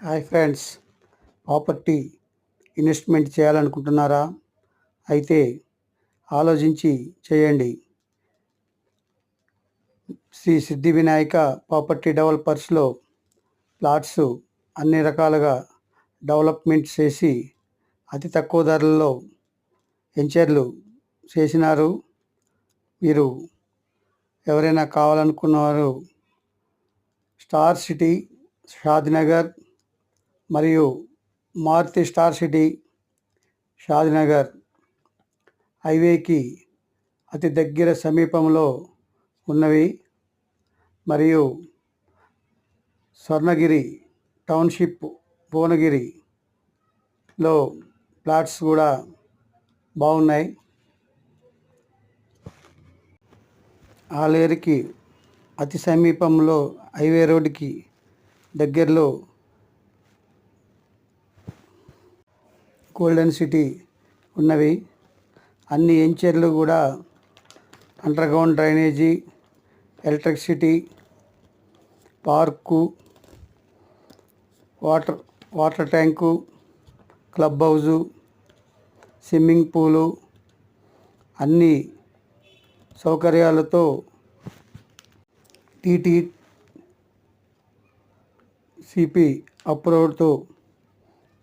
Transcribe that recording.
Hi friends property investment చేయాలనుకుంటున్నారా? అయితే ఆలోచించి చేయండి. శ్రీ సిద్ధి వినాయక ప్రాపర్టీ డెవలపర్స్లో ప్లాట్స్ అన్ని రకాలుగా డెవలప్మెంట్ చేసి అతి తక్కువ ధరల్లో వెంచర్లు చేసినారు. మీరు ఎవరైనా కావాలనుకున్నవారు స్టార్ సిటీ షాద్నగర్ మరియు మారుతి స్టార్ సిటీ షాద్నగర్ హైవేకి అతి దగ్గర సమీపంలో ఉన్నవి. మరియు స్వర్ణగిరి టౌన్షిప్ భువనగిరిలో ప్లాట్స్ కూడా బాగున్నాయి. ఆలేరుకి అతి సమీపంలో హైవే రోడ్డుకి దగ్గరలో గోల్డెన్ సిటీ ఉన్నవి. అన్ని ఎంచర్లు కూడా underground drainage electricity park water water tank club house swimming pool అన్ని సౌకర్యాలతో టీటీ సిపి అప్రూవ్డ్తో